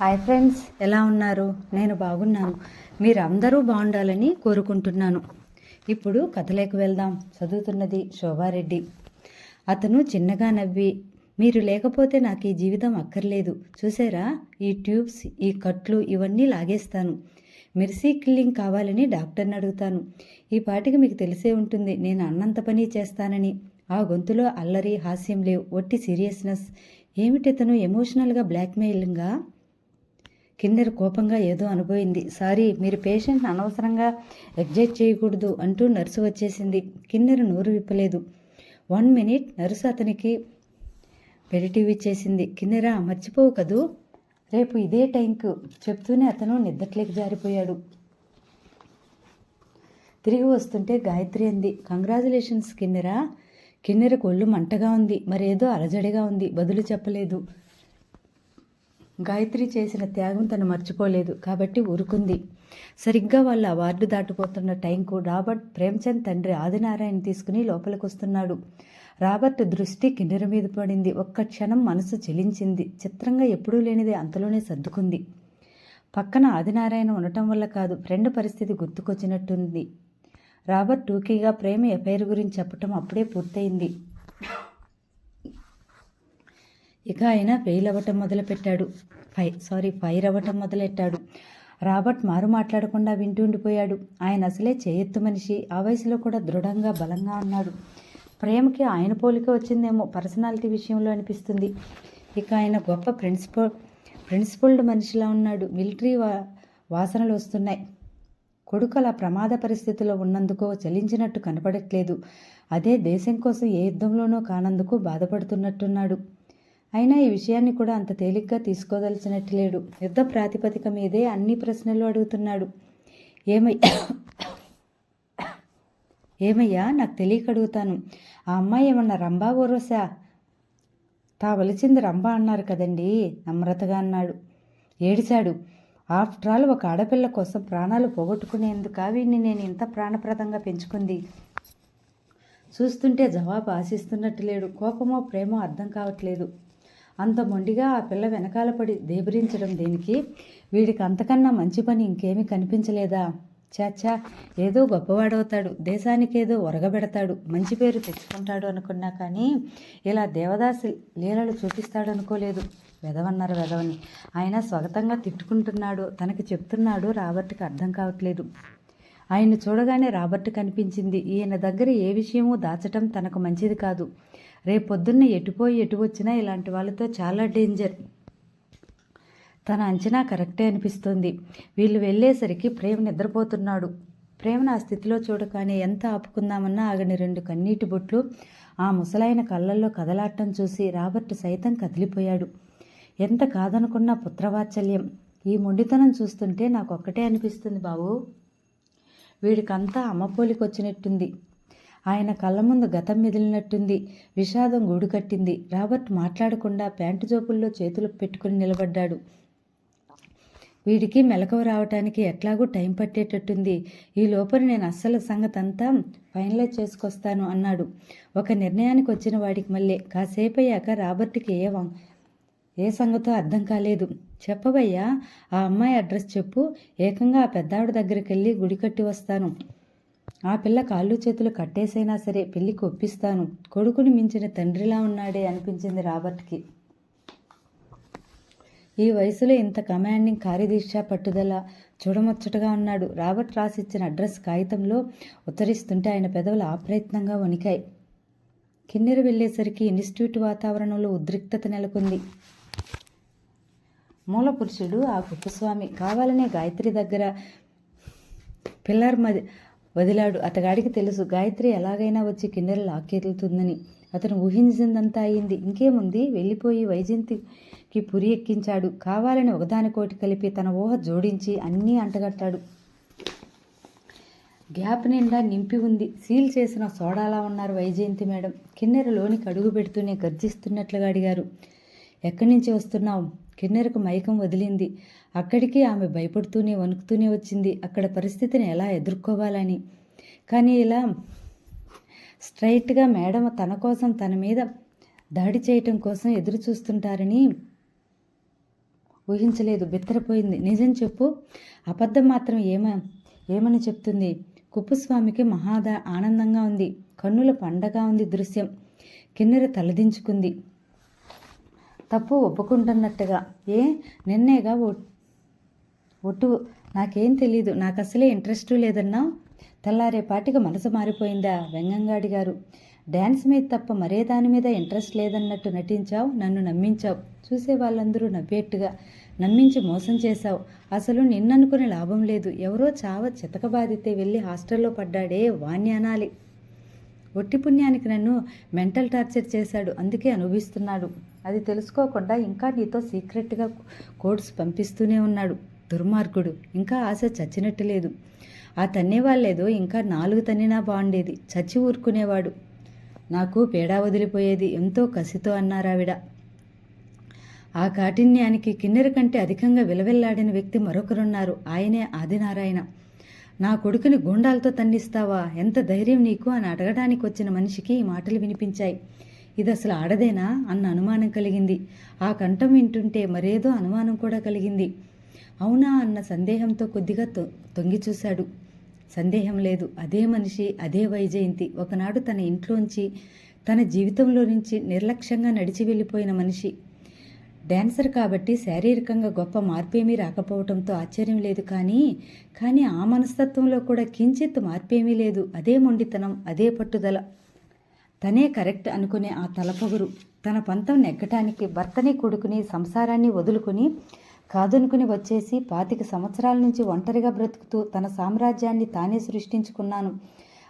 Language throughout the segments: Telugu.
Hi friends. ఎలా ఉన్నారు? నేను బాగున్నాను. మీరు అందరూ బాగుండాలని కోరుకుంటున్నాను. ఇప్పుడు కథలోకి వెళ్దాం. చదువుతున్నది శోభారెడ్డి. అతను చిన్నగా నవ్వి మీరు లేకపోతే నాకు ఈ జీవితం అక్కర్లేదు. చూసారా? ఈ ట్యూబ్స్ ఈ కట్లు ఇవన్నీ లాగేస్తాను. మెర్సీ కిల్లింగ్ కావాలని డాక్టర్ని అడుగుతాను. ఈ పాటికి మీకు తెలిసే ఉంటుంది నేను అన్నంత పని చేస్తానని. ఆ గొంతులో అల్లరి హాస్యం లేవు. ఒట్టి సీరియస్నెస్. ఏమిటితను ఎమోషనల్గా బ్లాక్మెయిలింగా? కిన్నెర కోపంగా ఏదో అనుభవింది. సారీ మీరు పేషెంట్ అనవసరంగా ఎగ్జైట్ చేయకూడదు అంటూ నర్సు వచ్చేసింది. కిన్నెర నోరు విప్పలేదు. వన్ మినిట్ నర్సు అతనికి పెరిటివ్ ఇచ్చేసింది. కిన్నెర మర్చిపోవు కదూ. రేపు ఇదే టైంకు చెప్తూనే అతను నిద్దట్లేకి జారిపోయాడు. తిరిగి వస్తుంటే గాయత్రి అంది కంగ్రాచులేషన్స్ కిన్నెరా. కిన్నెరకు ఒళ్ళు మంటగా ఉంది. మరేదో అలజడిగా ఉంది. బదులు చెప్పలేదు. గాయత్రి చేసిన త్యాగం తను మర్చిపోలేదు కాబట్టి ఊరుకుంది. సరిగ్గా వాళ్ళ ఆ వార్డు దాటిపోతున్న టైంకు రాబర్ట్ ప్రేమ్చంద్ తండ్రి ఆదినారాయణ తీసుకుని లోపలికి వస్తున్నాడు రాబర్ట్ దృష్టి కిన్నెర మీద పడింది. ఒక్క క్షణం మనసు చెలించింది. చిత్రంగా ఎప్పుడూ లేనిదే అంతలోనే సర్దుకుంది. పక్కన ఆదినారాయణ ఉండటం వల్ల కాదు ఫ్రెండ్ పరిస్థితి గుర్తుకొచ్చినట్టుంది. రాబర్ట్ టూకీగా ప్రేమ ఎఫైర్ గురించి చెప్పటం అప్పుడే పూర్తయింది. ఇక ఆయన ఫెయిల్ అవ్వటం మొదలుపెట్టాడు. ఫై సారీ ఫైర్ అవ్వటం మొదలెట్టాడు. రాబర్ట్ మారు మాట్లాడకుండా వింటూ ఉండిపోయాడు. ఆయన అసలే చేయెత్తు మనిషి ఆ వయసులో కూడా దృఢంగా బలంగా ఉన్నాడు. ప్రేమకి ఆయన పోలిక వచ్చిందేమో పర్సనాలిటీ విషయంలో అనిపిస్తుంది. ఇక ఆయన గొప్ప ప్రిన్సిపల్ ప్రిన్సిపల్డ్ మనిషిలా ఉన్నాడు. మిలిటరీ వా వాసనలు వస్తున్నాయి. కొడుకు అలా ప్రమాద పరిస్థితిలో ఉన్నందుకో చలించినట్టు కనపడట్లేదు. అదే దేశం కోసం ఏ యుద్ధంలోనూ కానందుకు బాధపడుతున్నట్టున్నాడు. అయినా ఈ విషయాన్ని కూడా అంత తేలిగ్గా తీసుకోదలిచినట్టు లేడు యుద్ధ ప్రాతిపదిక మీదే అన్ని ప్రశ్నలు అడుగుతున్నాడు. ఏమయ్యా ఏమయ్యా? నాకు తెలియక అడుగుతాను. ఆ అమ్మాయి ఏమన్నా రంభా ఓరోసా? తా వలిచింది రంభ అన్నారు కదండి? నమ్రతగా అన్నాడు. ఏడిచాడు ఆఫ్టర్ ఆల్ ఒక ఆడపిల్ల కోసం ప్రాణాలు పోగొట్టుకునేందుకు వీడిని నేను ఇంత ప్రాణప్రదంగా పెంచుకుంది? చూస్తుంటే జవాబు ఆశిస్తున్నట్టు లేడు. కోపమో ప్రేమో అర్థం కావట్లేదు. అంత మొండిగా ఆ పిల్ల వెనకాల పడి దేబరించడం దేనికి? వీడికి అంతకన్నా మంచి పని ఇంకేమీ కనిపించలేదా? చాచా ఏదో గొప్పవాడవుతాడు దేశానికేదో ఒరగబెడతాడు మంచి పేరు తెచ్చుకుంటాడు అనుకున్నా కానీ ఇలా దేవదాసి లీలలు చూపిస్తాడు అనుకోలేదు వెదవన్నారు వెదవని. ఆయన స్వాగతంగా తిట్టుకుంటున్నాడు తనకి చెప్తున్నాడు రాబర్ట్కి అర్థం కావట్లేదు. ఆయన చూడగానే రాబర్ట్ కనిపించింది. ఈయన దగ్గర ఏ విషయమూ దాచటం తనకు మంచిది కాదు. రేపొద్దున్న ఎటుపోయి ఎటు వచ్చినా ఇలాంటి వాళ్ళతో చాలా డేంజర్. తన అంచనా కరెక్టే అనిపిస్తుంది. వీళ్ళు వెళ్ళేసరికి ప్రేమ నిద్రపోతున్నాడు. ప్రేమను ఆ స్థితిలో చూడగానే ఎంత ఆపుకుందామన్నా ఆగని రెండు కన్నీటి బొట్లు ఆ ముసలాయన కళ్ళల్లో కదలాటం చూసి రాబర్ట్ సైతం కదిలిపోయాడు. ఎంత కాదనుకున్నా పుత్రవాత్సల్యం. ఈ మొండితనం చూస్తుంటే నాకు ఒక్కటే అనిపిస్తుంది బాబు. వీడికంతా అమ్మపోలికొచ్చినట్టుంది ఆయన కళ్ళ ముందు గతం మెదిలినట్టుంది. విషాదం గూడు కట్టింది రాబర్ట్ మాట్లాడకుండా ప్యాంటు జోపుల్లో చేతులు పెట్టుకుని నిలబడ్డాడు. వీడికి మెలకువ రావటానికి ఎట్లాగూ టైం పట్టేటట్టుంది. ఈ లోపల నేను అస్సలు సంగతి అంతా ఫైనలైజ్ చేసుకొస్తాను అన్నాడు. ఒక నిర్ణయానికి వచ్చిన వాడికి మళ్ళీ కాసేపు అయ్యాక రాబర్ట్కి ఏ వం- ఏ సంగతో అర్థం కాలేదు. చెప్పవయ్యా ఆ అమ్మాయి అడ్రస్ చెప్పు ఏకంగా ఆ పెద్దావిడ దగ్గరికి వెళ్ళి గుడి కట్టి వస్తాను. ఆ పిల్ల కాళ్ళు చేతులు కట్టేసైనా సరే పెళ్ళికి ఒప్పిస్తాను. కొడుకుని మించిన తండ్రిలా ఉన్నాడే అనిపించింది రాబర్ట్కి. ఈ వయసులో ఇంత కమాండింగ్ కార్యదీక్ష పట్టుదల చూడముచ్చటగా ఉన్నాడు. రాబర్ట్ రాసిచ్చిన అడ్రస్ కాగితంలో ఉత్తరిస్తుంటే ఆయన పెదవులు ఆప్రయత్నంగా వణికాయి. కిన్నెర వెళ్ళేసరికి ఇన్స్టిట్యూట్ వాతావరణంలో ఉద్రిక్తత నెలకొంది. మూల పురుషుడు ఆ కుప్పస్వామి కావాలనే గాయత్రి దగ్గర పిల్లర్ మది వదిలాడు. అతగాడికి తెలుసు గాయత్రి ఎలాగైనా వచ్చి కిన్నెర లాక్కెళ్తుందని అతను ఊహించిందంతా అయింది. ఇంకేముంది? వెళ్ళిపోయి వైజయంతికి పురి ఎక్కించాడు. కావాలని ఒకదానికోటి కలిపి తన ఊహ జోడించి అన్నీ అంటగట్టాడు. గ్యాప్ నిండా నింపి ఉంది. సీల్ చేసిన సోడాలా ఉన్నారు వైజయంతి మేడం. కిన్నెర లోనికి అడుగు పెడుతూనే గర్జిస్తున్నట్లుగా అడిగారు. ఎక్కడి నుంచి వస్తున్నావు? కిన్నెరకు మైకం వదిలింది. అక్కడికి ఆమె భయపడుతూనే వణుకుతూనే వచ్చింది. అక్కడ పరిస్థితిని ఎలా ఎదుర్కోవాలని? కానీ ఇలా స్ట్రైట్గా మేడం తన కోసం తన మీద దాడి చేయటం కోసం ఎదురు చూస్తుంటారని ఊహించలేదు. బిత్తరపోయింది. నిజం చెప్పు. అబద్ధం మాత్రం ఏమ ఏమని చెప్తుంది? కుప్పస్వామికి మహాద ఆనందంగా ఉంది. కన్నుల పండగా ఉంది దృశ్యం. కిన్నెర తలదించుకుంది. తప్పు ఒప్పుకుంటున్నట్టుగా. ఏ? నిన్నేగా ఒ- ఒట్టు నాకేం తెలీదు. నాకు అసలే ఇంట్రెస్ట్ లేదన్నా తెల్లారేపాటికి మనసు మారిపోయిందా? వెంగంగాడి గారు. డ్యాన్స్ మీద తప్ప మరే దాని మీద ఇంట్రెస్ట్ లేదన్నట్టు నటించావు నన్ను నమ్మించావు. చూసే వాళ్ళందరూ నవ్వేట్టుగా. నమ్మించి మోసం చేశావు. అసలు నిన్ననుకునే లాభం లేదు. ఎవరో చావ చితకబాదితే వెళ్ళి హాస్టల్లో పడ్డాడే వాణ్ణి అనాలి ఒట్టి పుణ్యానికి నన్ను మెంటల్ టార్చర్ చేశాడు. అందుకే అనుభవిస్తున్నాడు. అది తెలుసుకోకుండా ఇంకా నీతో సీక్రెట్గా కోడ్స్ పంపిస్తూనే ఉన్నాడు. దుర్మార్గుడు. ఇంకా ఆశ చచ్చినట్టు లేదు. ఆ తన్నేవాళ్ళేదో ఇంకా నాలుగు తన్నినా బాగుండేది. చచ్చి ఊరుకునేవాడు. నాకు పేడా వదిలిపోయేది. ఎంతో కసితో అన్నారావిడ. ఆ కాఠిన్యానికి కిన్నెర కంటే అధికంగా విలవిల్లాడిన వ్యక్తి మరొకరున్నారు. ఆయనే ఆదినారాయణ. నా కొడుకుని గుండాలతో తన్నిస్తావా? ఎంత ధైర్యం నీకు? అని అడగడానికి వచ్చిన మనిషికి ఈ మాటలు వినిపించాయి. ఇది అసలు ఆడదేనా అన్న అనుమానం కలిగింది. ఆ కంఠం వింటుంటే మరేదో అనుమానం కూడా కలిగింది. అవునా అన్న సందేహంతో కొద్దిగా తొ- తొంగి చూశాడు. సందేహం లేదు. అదే మనిషి అదే వైజయంతి. ఒకనాడు తన ఇంట్లోంచి తన జీవితంలో నుంచి నిర్లక్ష్యంగా నడిచి వెళ్ళిపోయిన మనిషి. డ్యాన్సర్ కాబట్టి శారీరకంగా గొప్ప మార్పేమీ రాకపోవడంతో ఆశ్చర్యం లేదు కానీ కానీ ఆ మనస్తత్వంలో కూడా కించిత్ మార్పేమీ లేదు. అదే మొండితనం అదే పట్టుదల. తనే కరెక్ట్ అనుకునే ఆ తలపొగురు తన పంతం నెగ్గటానికి భర్తని కొడుకుని సంసారాన్ని వదులుకుని కాదనుకుని వచ్చేసి పాతిక సంవత్సరాల నుంచి ఒంటరిగా బ్రతుకుతూ తన సామ్రాజ్యాన్ని తానే సృష్టించుకున్నాను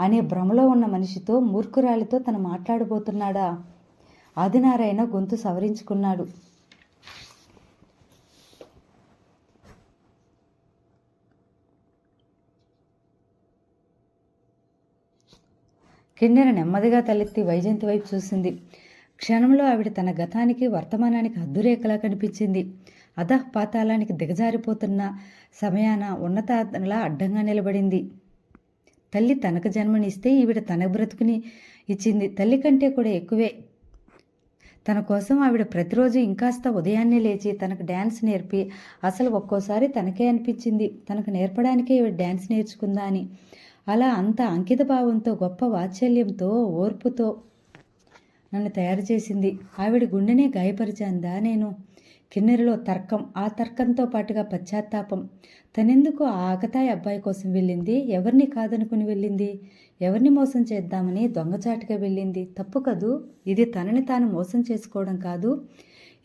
అనే భ్రమలో ఉన్న మనిషితో మూర్ఖురాలితో తను మాట్లాడబోతున్నాడా? ఆదినారాయణ గొంతు సవరించుకున్నాడు. కిన్నెర నెమ్మదిగా తలెత్తి వైజయంతి వైపు చూసింది. క్షణంలో ఆవిడ తన గతానికి వర్తమానానికి అద్దురేఖలా కనిపించింది. అధః పాతాళానికి దిగజారిపోతున్న సమయాన ఉన్నతాలా అడ్డంగా నిలబడింది. తల్లి తనకు జన్మనిస్తే ఈవిడ తన బ్రతుకుని ఇచ్చింది. తల్లి కంటే కూడా ఎక్కువే. తన కోసం ఆవిడ ప్రతిరోజు ఇంకాస్త ఉదయాన్నే లేచి తనకు డ్యాన్స్ నేర్పి అసలు ఒక్కోసారి తనకే అనిపించింది. తనకు నేర్పడానికే ఈవిడ డ్యాన్స్ నేర్చుకుందా అని. అలా అంత అంకితభావంతో గొప్ప వాత్సల్యంతో ఓర్పుతో నన్ను తయారు చేసింది. ఆవిడ గుండెనే గాయపరిచాందా? నేను కిన్నెరలో తర్కం ఆ తర్కంతో పాటుగా పశ్చాత్తాపం. తనెందుకు ఆ ఆకతాయి అబ్బాయి కోసం వెళ్ళింది? ఎవరిని కాదనుకుని వెళ్ళింది? ఎవరిని మోసం చేద్దామని దొంగచాటుగా వెళ్ళింది? తప్పు కదూ? ఇది తనని తాను మోసం చేసుకోవడం కాదు.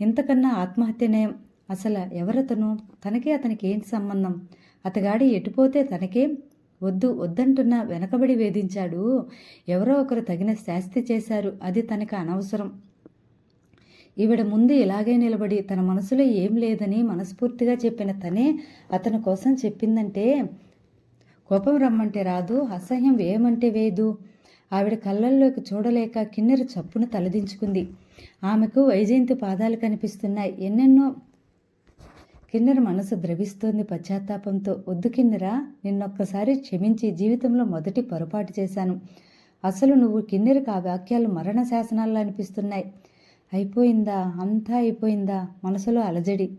ఇంతకన్నా ఆత్మహత్య నయం. అసలు ఎవరతను? తనకే అతనికి ఏంటి సంబంధం? అతగాడి ఎటుపోతే తనకేం వద్దు వద్దంటున్న వెనకబడి వేధించాడు. ఎవరో ఒకరు తగిన శాస్తి చేశారు అది తనకు అనవసరం. ఈవిడ ముందు ఇలాగే నిలబడి తన మనసులో ఏం లేదని మనస్ఫూర్తిగా చెప్పిన తనే అతని కోసం చెప్పిందంటే కోపం రమ్మంటే రాదు అసహ్యం వేయమంటే వేదు. ఆవిడ కళ్ళల్లోకి చూడలేక కిన్నెర చప్పును తలదించుకుంది. ఆమెకు వైజయంతి పాదాలు కనిపిస్తున్నాయి. ఎన్నెన్నో కిన్నెర మనసు ద్రవిస్తోంది పశ్చాత్తాపంతో వద్దు కిన్నెరా నిన్నొక్కసారి క్షమించి జీవితంలో మొదటి పొరపాటు చేశాను. అసలు నువ్వు కిన్నెరకు ఆ వాక్యాలు మరణ శాసనాల్లో అనిపిస్తున్నాయి. అయిపోయిందా? అంతా అయిపోయిందా? మనసులో అలజడి.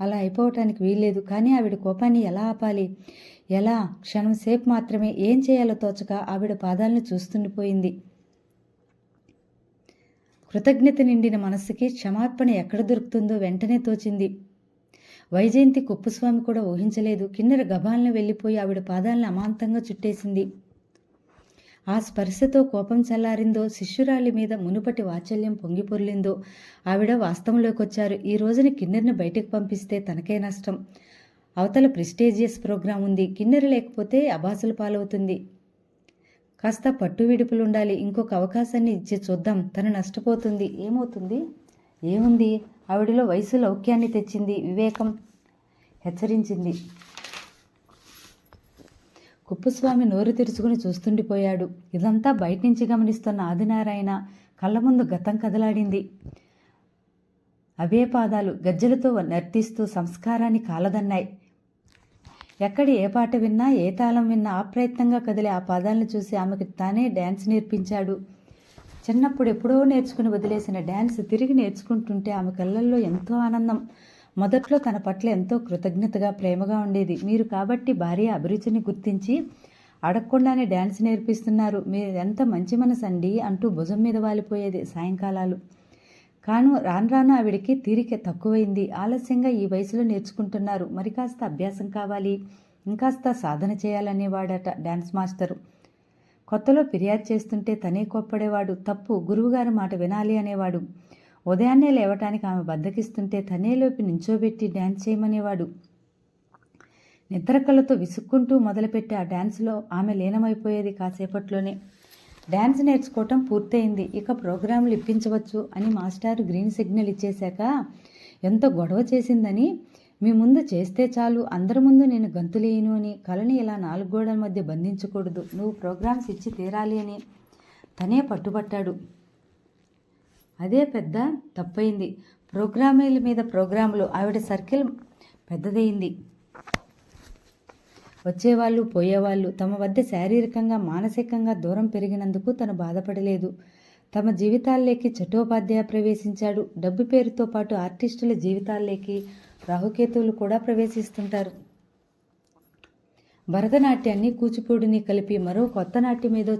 అలా అయిపోవటానికి వీల్లేదు. కానీ ఆవిడ కోపాన్ని ఎలా ఆపాలి? ఎలా? క్షణం సేపు మాత్రమే. ఏం చేయాలో తోచక ఆవిడ పాదాలను చూస్తుండిపోయింది. కృతజ్ఞత నిండిన మనస్సుకి క్షమార్పణ ఎక్కడ దొరుకుతుందో వెంటనే తోచింది. వైజయంతి కుప్పుస్వామి కూడా ఊహించలేదు. కిన్నెర గబాలను వెళ్ళిపోయి ఆవిడ పాదాలను అమాంతంగా చుట్టేసింది. ఆ స్పర్శతో కోపం చల్లారిందో శిష్యురాలి మీద మునుపటి వాత్సల్యం పొంగిపొర్లిందో ఆవిడ వాస్తవంలోకి వచ్చారు ఈ రోజున కిన్నెర్ని బయటకు పంపిస్తే తనకే నష్టం. అవతల ప్రెస్టేజియస్ ప్రోగ్రాం ఉంది. కిన్నెర లేకపోతే అబాసులు పాలవుతుంది. కాస్త పట్టు విడుపులు ఉండాలి ఇంకొక అవకాశాన్ని ఇచ్చి చూద్దాం. తను నష్టపోతుంది. ఏమవుతుంది? ఏముంది? ఆవిడలో వయసు లౌక్యాన్ని తెచ్చింది వివేకం హెచ్చరించింది. కుప్పస్వామి నోరు తెరుచుకుని చూస్తుండిపోయాడు. ఇదంతా బయట నుంచి గమనిస్తున్న ఆదినారాయణ కళ్ళ ముందు గతం కదలాడింది. అవే పాదాలు గజ్జలతో నర్తిస్తూ సంస్కారాన్ని కాలదన్నాయి. ఎక్కడ ఏ పాట విన్నా ఏ తాళం విన్నా అప్రయత్నంగా కదిలే ఆ పాదాలను చూసి ఆమెకు తానే డ్యాన్స్ నేర్పించాడు. చిన్నప్పుడు ఎప్పుడో నేర్చుకుని వదిలేసిన డ్యాన్స్ తిరిగి నేర్చుకుంటుంటే ఆమె కళ్ళల్లో ఎంతో ఆనందం. మొదట్లో తన పట్ల ఎంతో కృతజ్ఞతగా ప్రేమగా ఉండేది. మీరు కాబట్టి భార్య అభిరుచిని గుర్తించి అడగకుండానే డ్యాన్స్ నేర్పిస్తున్నారు. మీరు ఎంత మంచి మనసు అండి అంటూ భుజం మీద వాలిపోయేది సాయంకాలాలు. కాను రాను రాను ఆవిడికి తీరిక తక్కువైంది. ఆలస్యంగా ఈ వయసులో నేర్చుకుంటున్నారు. మరి కాస్త అభ్యాసం కావాలి. ఇంకాస్త సాధన చేయాలనేవాడట డ్యాన్స్ మాస్టరు. కొత్తలో ఫిర్యాదు చేస్తుంటే తనే కోప్పడేవాడు. తప్పు గురువుగారి మాట వినాలి అనేవాడు. ఉదయాన్నే లేవటానికి ఆమె బద్దకిస్తుంటే తనే లోపి నించోబెట్టి డ్యాన్స్ చేయమనేవాడు. నిద్రకళ్ళతో విసుక్కుంటూ మొదలుపెట్టి ఆ డ్యాన్స్లో ఆమె లీనమైపోయేది కాసేపట్లోనే. డ్యాన్స్ నేర్చుకోవటం పూర్తయింది. ఇక ప్రోగ్రాంలు ఇప్పించవచ్చు అని మాస్టారు గ్రీన్ సిగ్నల్ ఇచ్చేశాక ఎంత గొడవ చేసిందని మీ ముందు చేస్తే చాలు అందరి ముందు నేను గంతులేయను అని కళని ఇలా నాలుగు గోడల మధ్య బంధించకూడదు. నువ్వు ప్రోగ్రామ్స్ ఇచ్చి తీరాలి అని తనే పట్టుబట్టాడు. అదే పెద్ద తప్పైంది. ప్రోగ్రామీల మీద ప్రోగ్రాములు ఆవిడ సర్కిల్ పెద్దదైంది. వచ్చేవాళ్ళు పోయేవాళ్ళు తమ వద్ద శారీరకంగా మానసికంగా దూరం పెరిగినందుకు తను బాధపడలేదు. తమ జీవితాల్లోకి చట్టోపాధ్యాయ ప్రవేశించాడు. డబ్బు పేరుతో పాటు ఆర్టిస్టుల జీవితాల్లోకి రాహుకేతువులు కూడా ప్రవేశిస్తుంటారు. భరతనాట్యాన్ని కూచిపూడిని కలిపి మరో కొత్త నాట్యం ఏదో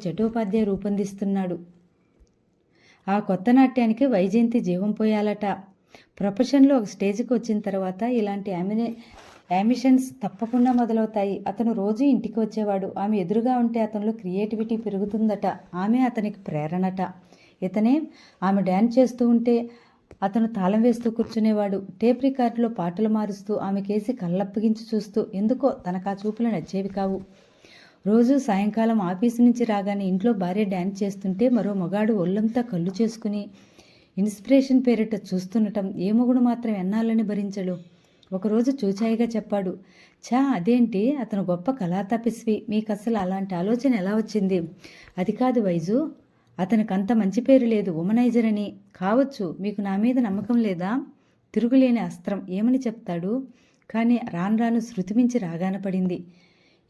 రూపొందిస్తున్నాడు. ఆ కొత్త నాట్యానికి వైజయంతి జీవం పోయాలట. ప్రొఫెషన్లో ఒక స్టేజ్కి వచ్చిన తర్వాత ఇలాంటి యామినే యామిషన్స్ తప్పకుండా మొదలవుతాయి. అతను రోజు ఇంటికి వచ్చేవాడు. ఆమె ఎదురుగా ఉంటే అతనిలో క్రియేటివిటీ పెరుగుతుందట. ఆమె అతనికి ప్రేరణట. ఇతనే ఆమె డ్యాన్స్ చేస్తూ ఉంటే అతను తాళం వేస్తూ కూర్చునేవాడు. టేప్ రికార్డులో పాటలు మారుస్తూ ఆమె కేసి కళ్ళప్పగించి చూస్తూ ఎందుకో తనకా ఆ చూపులు నచ్చేవి కావు. రోజు సాయంకాలం ఆఫీసు నుంచి రాగానే ఇంట్లో భార్య డ్యాన్స్ చేస్తుంటే మరో మగాడు ఒళ్ళంతా కళ్ళు చేసుకుని ఇన్స్పిరేషన్ పేరిట చూస్తుండటం ఏ మొగుడు మాత్రం ఎన్నాళ్ళని భరించడు. ఒకరోజు చూచాయిగా చెప్పాడు ఛా అదేంటి? అతను గొప్ప కళాతపస్వి. మీకు అసలు అలాంటి ఆలోచన ఎలా వచ్చింది? అది కాదు వైజు. అతనికి అంత మంచి పేరు లేదు. ఉమనైజర్ అని కావచ్చు మీకు నా మీద నమ్మకం లేదా? తిరుగులేని అస్త్రం ఏమని చెప్తాడు? కానీ రాను రాను శృతిమించి రాగాన పడింది.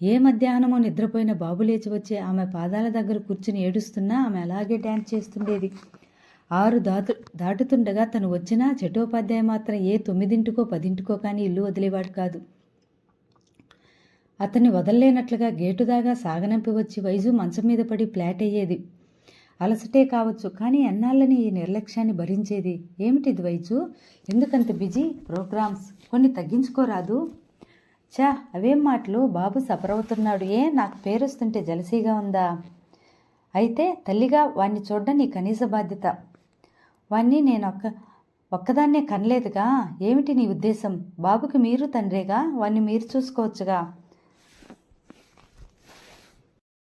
ఏ మధ్యాహ్నమో నిద్రపోయిన బాబు లేచి వచ్చి ఆమె పాదాల దగ్గర కూర్చుని ఏడుస్తున్నా ఆమె అలాగే డ్యాన్స్ చేస్తుండేది. ఆరు దాటు దాటుతుండగా తను వచ్చినా చటోపాధ్యాయ మాత్రం ఏ తొమ్మిదింటికో పదింటికో కానీ ఇల్లు వదిలేవాడు కాదు. అతన్ని వదలలేనట్లుగా గేటు దాగా సాగనంపి వచ్చి వైజు మంచం మీద పడి ఫ్లాట్ అయ్యేది. అలసటే కావచ్చు కానీ ఎన్నాళ్ళని ఈ నిర్లక్ష్యాన్ని భరించేది? ఏమిటిది వైజు? ఎందుకంత బిజీ? ప్రోగ్రామ్స్ కొన్ని తగ్గించుకోరాదు. చా అవేం మాటలు? బాబు సఫరవుతున్నాడు. ఏ నాకు పేరొస్తుంటే జలసీగా ఉందా? అయితే తల్లిగా వాణ్ణి చూడడం నీ కనీస బాధ్యత. వాణ్ణి నేను ఒక్క ఒక్కదాన్నే కనలేదుగా. ఏమిటి నీ ఉద్దేశం? బాబుకి మీరు తండ్రేగా? వాణ్ణి మీరు చూసుకోవచ్చుగా?